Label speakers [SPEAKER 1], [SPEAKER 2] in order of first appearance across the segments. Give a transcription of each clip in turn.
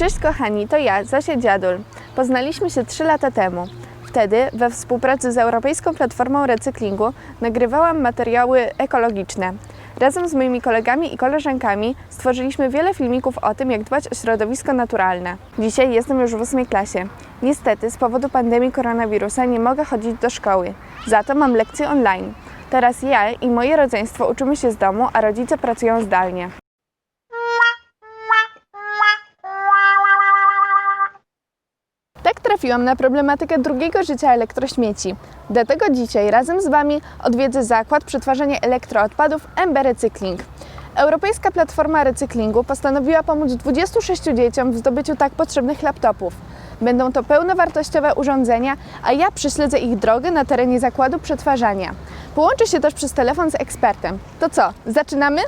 [SPEAKER 1] Cześć kochani, to ja, Zosia Dziadul. Poznaliśmy się 3 lata temu. Wtedy we współpracy z Europejską Platformą Recyklingu nagrywałam materiały ekologiczne. Razem z moimi kolegami i koleżankami stworzyliśmy wiele filmików o tym, jak dbać o środowisko naturalne. Dzisiaj jestem już w ósmej klasie. Niestety z powodu pandemii koronawirusa nie mogę chodzić do szkoły. Za to mam lekcje online. Teraz ja i moje rodzeństwo uczymy się z domu, a rodzice pracują zdalnie. Tak trafiłam na problematykę drugiego życia elektrośmieci. Dlatego dzisiaj razem z Wami odwiedzę zakład przetwarzania elektroodpadów MB Recykling. Europejska Platforma Recyklingu postanowiła pomóc 26 dzieciom w zdobyciu tak potrzebnych laptopów. Będą to pełnowartościowe urządzenia, a ja prześledzę ich drogę na terenie zakładu przetwarzania. Połączę się też przez telefon z ekspertem. To co, zaczynamy?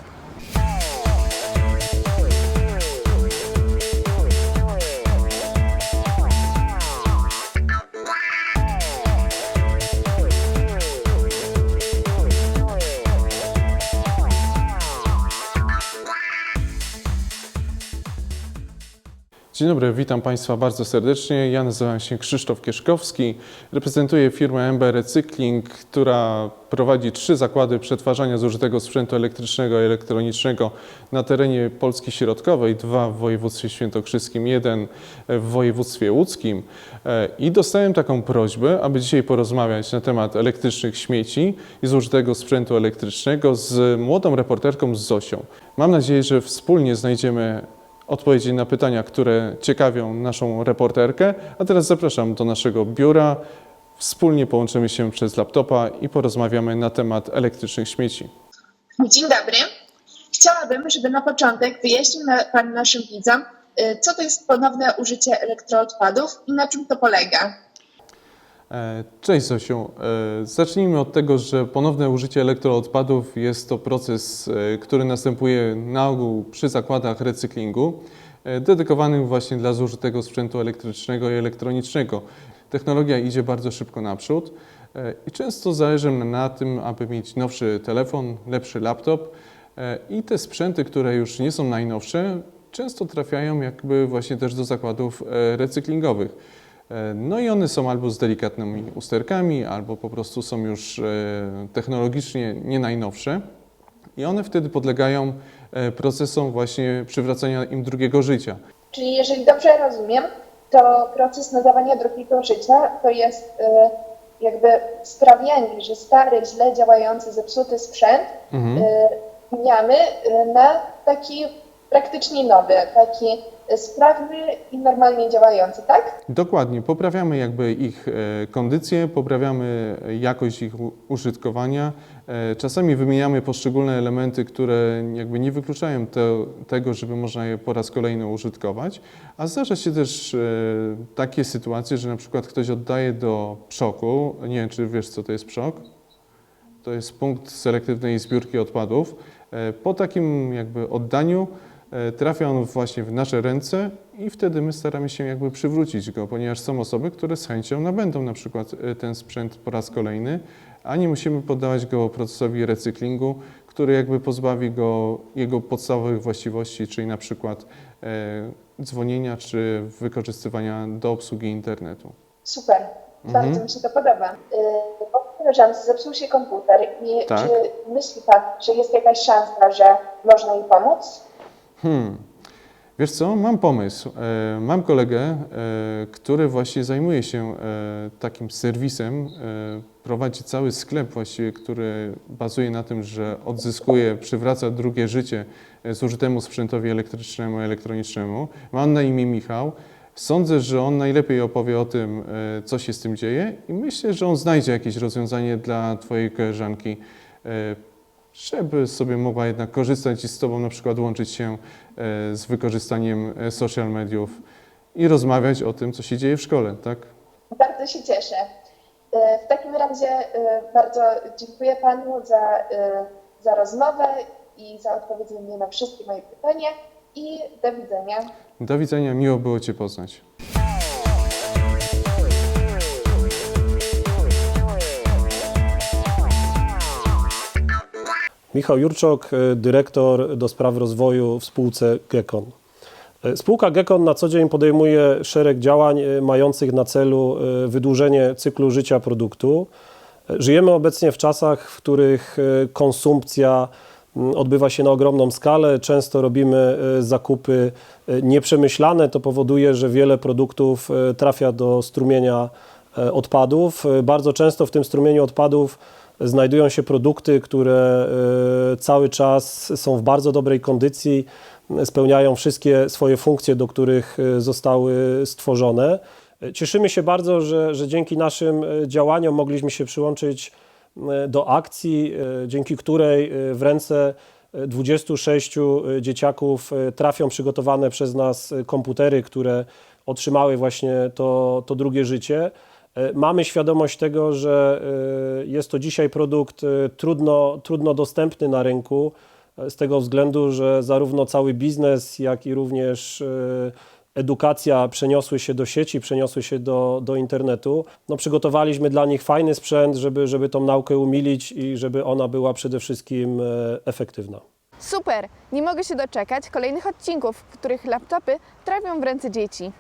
[SPEAKER 2] Dzień dobry, witam Państwa bardzo serdecznie. Ja nazywam się Krzysztof Kieszkowski, reprezentuję firmę MB Recykling, która prowadzi trzy zakłady przetwarzania zużytego sprzętu elektrycznego i elektronicznego na terenie Polski Środkowej, dwa w województwie świętokrzyskim, jeden w województwie łódzkim. E, I dostałem taką prośbę, aby dzisiaj porozmawiać na temat elektrycznych śmieci i zużytego sprzętu elektrycznego z młodą reporterką z Zosią. Mam nadzieję, że wspólnie znajdziemy odpowiedzi na pytania, które ciekawią naszą reporterkę. A teraz zapraszam do naszego biura. Wspólnie połączymy się przez laptopa i porozmawiamy na temat elektrycznych śmieci.
[SPEAKER 3] Dzień dobry. Chciałabym, żeby na początek wyjaśnił Pan naszym widzom, y, co to jest ponowne użycie elektroodpadów i na czym to polega.
[SPEAKER 2] E, Cześć Zosiu. E, Zacznijmy od tego, że ponowne użycie elektroodpadów jest to proces, e, który następuje na ogół przy zakładach recyklingu, dedykowanych właśnie dla zużytego sprzętu elektrycznego i elektronicznego. Technologia idzie bardzo szybko naprzód i często zależy na tym, aby mieć nowszy telefon, lepszy laptop i te sprzęty, które już nie są najnowsze, często trafiają jakby właśnie też do zakładów recyklingowych. E, No i one są albo z delikatnymi usterkami, albo po prostu są już e, technologicznie nie najnowsze. I one wtedy podlegają e, procesom właśnie przywracania im drugiego życia.
[SPEAKER 3] Czyli jeżeli dobrze rozumiem, to proces nadawania drugiego życia to jest jakby sprawianie, że stary, źle działający, zepsuty sprzęt
[SPEAKER 2] Mhm.
[SPEAKER 3] zmieniamy na taki praktycznie nowy, taki y, sprawny i normalnie działający, tak?
[SPEAKER 2] Dokładnie, poprawiamy jakby ich e, kondycję, poprawiamy jakość ich użytkowania. E, Czasami wymieniamy poszczególne elementy, które jakby nie wykluczają te, tego, żeby można je po raz kolejny użytkować. A zdarza się też e, takie sytuacje, że na przykład ktoś oddaje do przoku, nie wiem czy wiesz co to jest przok, to jest punkt selektywnej zbiórki odpadów. E, Po takim jakby oddaniu e, trafia on właśnie w nasze ręce i wtedy my staramy się jakby przywrócić go, ponieważ są osoby, które z chęcią nabędą na przykład e, ten sprzęt po raz kolejny, a nie musimy poddawać go procesowi recyklingu, który jakby pozbawi go jego podstawowych właściwości, czyli na przykład e, dzwonienia czy wykorzystywania do obsługi internetu.
[SPEAKER 3] Super,
[SPEAKER 2] Mhm.
[SPEAKER 3] bardzo mi się to podoba. Po koleżance zepsuł się komputer i
[SPEAKER 2] Tak.
[SPEAKER 3] czy myśli Pan, że jest jakaś szansa, że można jej pomóc?
[SPEAKER 2] Hmm. Wiesz co, mam pomysł. E, mam kolegę, e, który właśnie zajmuje się e, takim serwisem, prowadzi cały sklep właściwie, który bazuje na tym, że odzyskuje, przywraca drugie życie zużytemu sprzętowi elektrycznemu, elektronicznemu. Ma na imię Michał. Sądzę, że on najlepiej opowie o tym, co się z tym dzieje i myślę, że on znajdzie jakieś rozwiązanie dla Twojej koleżanki, żeby sobie mogła jednak korzystać i z Tobą na przykład łączyć się e, z wykorzystaniem e, social mediów i rozmawiać o tym, co się dzieje w szkole, tak?
[SPEAKER 3] Bardzo się cieszę. Yy, W takim razie bardzo dziękuję Panu za, za rozmowę i za odpowiedzenie na wszystkie moje pytania i do widzenia.
[SPEAKER 2] Do widzenia, miło było Cię poznać.
[SPEAKER 4] Michał Jurczok, y, dyrektor do spraw rozwoju w spółce Gekon. Spółka Gekon na co dzień podejmuje szereg działań e, mających na celu wydłużenie cyklu życia produktu. Żyjemy obecnie w czasach, w których konsumpcja m, odbywa się na ogromną skalę. Często robimy zakupy nieprzemyślane. To powoduje, że wiele produktów trafia do strumienia odpadów. Bardzo często w tym strumieniu odpadów znajdują się produkty, które e, cały czas są w bardzo dobrej kondycji, spełniają wszystkie swoje funkcje, do których e, zostały stworzone. Cieszymy się bardzo, że, że dzięki naszym e, działaniom mogliśmy się przyłączyć do akcji, dzięki której w ręce e, 26 dzieciaków trafią przygotowane przez nas komputery, które otrzymały właśnie to, to drugie życie. E, Mamy świadomość tego, że e, jest to dzisiaj produkt e, trudno, trudno dostępny na rynku, z tego względu, że zarówno cały biznes, jak i również edukacja przeniosły się do sieci, przeniosły się do, do internetu. No, przygotowaliśmy dla nich fajny sprzęt, żeby, żeby tą naukę umilić i żeby ona była przede wszystkim efektywna.
[SPEAKER 1] Super! Nie mogę się doczekać kolejnych odcinków, w których laptopy trafią w ręce dzieci.